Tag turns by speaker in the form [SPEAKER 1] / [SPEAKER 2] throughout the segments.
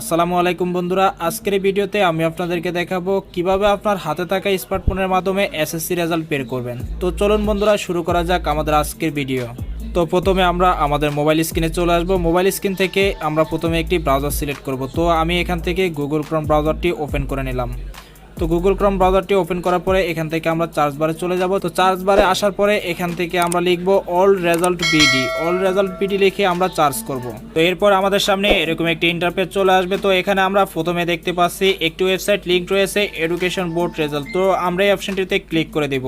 [SPEAKER 1] আসসালামু আলাইকুম বন্ধুরা, আজকের ভিডিওতে আমি আপনাদেরকে দেখাবো কীভাবে আপনার হাতে থাকা স্মার্টফোনের মাধ্যমে এসএসসি রেজাল্ট বের করবেন। তো চলুন বন্ধুরা, শুরু করা যাক আমাদের আজকের ভিডিও। তো প্রথমে আমরা আমাদের মোবাইল স্ক্রিনে চলে আসব। মোবাইল স্ক্রিন থেকে আমরা প্রথমে একটি ব্রাউজার সিলেক্ট করব। তো আমি এখান থেকে গুগল ক্রোম ব্রাউজারটি ওপেন করে নিলাম। তো গুগল ক্রম ব্রাউজারটি ওপেন করার পরে এখান থেকে আমরা চার্জ বারে চলে যাব। তো চার্জ বারে আসার পরে এখান থেকে আমরা লিখব all result BD all result BD লিখে আমরা চার্জ করব। তো এরপর আমাদের সামনে এরকম একটি ইন্টারফেস চলে আসবে। তো এখানে আমরা প্রথমে দেখতে পাচ্ছি একটি ওয়েবসাইট লিঙ্ক রয়েছে এডুকেশন বোর্ড রেজাল্ট তো আমরা এই অপশনটিতে ক্লিক করে দেব।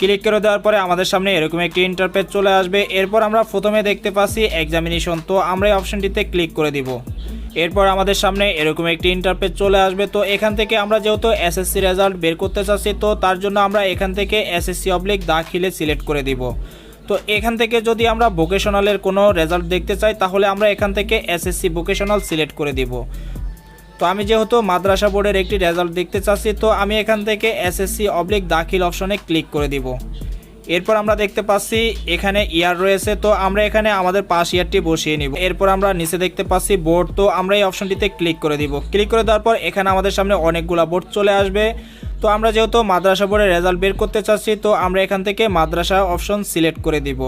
[SPEAKER 1] ক্লিক করে দেওয়ার পরে আমাদের সামনে এরকম একটি ইন্টারফেস চলে আসবে। এরপর আমরা প্রথমে দেখতে পাচ্ছি এক্সামিনেশন তো আমরা এই অপশনটিতে ক্লিক করে দিব। এরপর আমাদের সামনে এরকম একটি ইন্টারফেস চলে আসবে। তো এখান থেকে আমরা যেহেতু এসএসসি রেজাল্ট বের করতে চাচ্ছি, তো তার জন্য আমরা এখান থেকে এসএসসি অবলিক দাখিলে সিলেক্ট করে দিব। তো এখান থেকে যদি আমরা ভোকেশনালের কোনো রেজাল্ট দেখতে চাই, তাহলে আমরা এখান থেকে এসএসসি ভোকেশনাল সিলেক্ট করে দিব। তো আমি যেহেতু মাদ্রাসা বোর্ডের একটি রেজাল্ট দেখতে চাচ্ছি, তো আমি এখান থেকে এসএসসি অবলিক দাখিল অপশনে ক্লিক করে দিব। এরপর আমরা দেখতে পাচ্ছি এখানে ইয়ার রয়েছে, তো আমরা এখানে আমাদের পাস ইয়ারটি বসিয়ে নিব। এরপর আমরা নিচে দেখতে পাচ্ছি বোর্ড, তো আমরা এই অপশনটিতে ক্লিক করে দিব। ক্লিক করে দেওয়ার পর এখানে আমাদের সামনে অনেকগুলা বোর্ড চলে আসবে। তো আমরা যেহেতু মাদ্রাসা বোর্ডের রেজাল্ট বের করতে চাচ্ছি, তো আমরা এখান থেকে মাদ্রাসা অপশন সিলেক্ট করে দিব।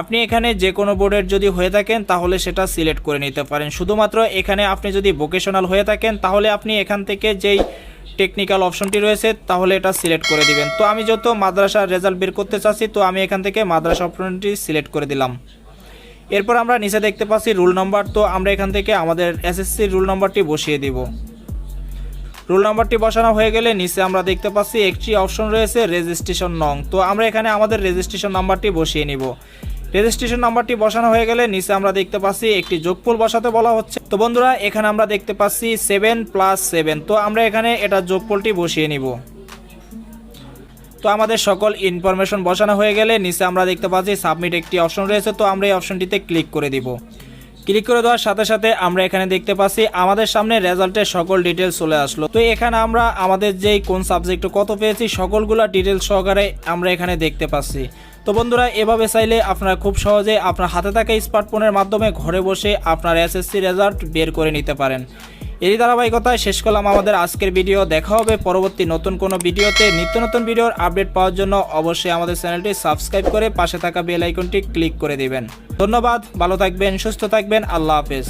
[SPEAKER 1] আপনি এখানে যে কোনো বোর্ডের যদি হয়ে থাকেন, তাহলে সেটা সিলেক্ট করে নিতে পারেন। শুধুমাত্র এখানে আপনি যদি ভোকেশনাল হয়ে থাকেন, তাহলে আপনি এখান থেকে যেই টেকনিক্যাল অপশনটি রয়েছে, তাহলে এটা সিলেক্ট করে দিবেন। তো আমি যত মাদ্রাসার রেজাল্ট বের করতে চাচ্ছি, তো আমি এখান থেকে মাদ্রাসা অপশনটি সিলেক্ট করে দিলাম। এরপর আমরা নিচে দেখতে পাচ্ছি রুল নাম্বার তো আমরা এখান থেকে আমাদের এসএসসি রুল নাম্বারটি বসিয়ে দিব। রোল নাম্বারটি বসানো হয়ে গেলে নিচে আমরা দেখতে পাচ্ছি একটি অপশন রয়েছে রেজিস্ট্রেশন নং। তো আমরা এখানে আমাদের রেজিস্ট্রেশন নাম্বারটি বসিয়ে নিব। রেজিস্ট্রেশন নাম্বারটি বসানো হয়ে গেলে নিচে আমরা দেখতে পাচ্ছি একটি যোগফল বসাতে বলা হচ্ছে। তো বন্ধুরা, এখানে আমরা দেখতে পাচ্ছি সেভেন প্লাস সেভেন তো আমরা এখানে এটা যোগফলটি বসিয়ে নিব। তো আমাদের সকল ইনফরমেশন বসানো হয়ে গেলে নিচে আমরা দেখতে পাচ্ছি সাবমিট একটি অপশন রয়েছে। তো আমরা এই অপশনটিতে ক্লিক করে দিব। ক্লিক করে দেওয়ার সাথে সাথে আমরা এখানে দেখতে পাচ্ছি আমাদের সামনে রেজাল্টের সকল ডিটেলস চলে আসলো। তো এখানে আমরা আমাদের যেই কোন সাবজেক্টে কত পেয়েছি সকলগুলো ডিটেলস সহকারে আমরা এখানে দেখতে পাচ্ছি। তো বন্ধুরা, এভাবে চাইলে আপনারা খুব সহজে আপনার হাতে থাকা স্মার্টফোনের মাধ্যমে ঘরে বসে আপনার এসএসসি রেজাল্ট বের করে নিতে পারেন। এই ধারাবাহিকতায় শেষ করলাম আমাদের আজকের ভিডিও দেখা হবে পরবর্তী নতুন কোনো ভিডিওতে নিত্য নতুন ভিডিওর আপডেট পাওয়ার জন্য অবশ্যই আমাদের চ্যানেলটি সাবস্ক্রাইব করে পাশে থাকা বেল আইকনটি ক্লিক করে দিবেন। ধন্যবাদ, ভালো থাকবেন, সুস্থ থাকবেন, আল্লাহ হাফেজ।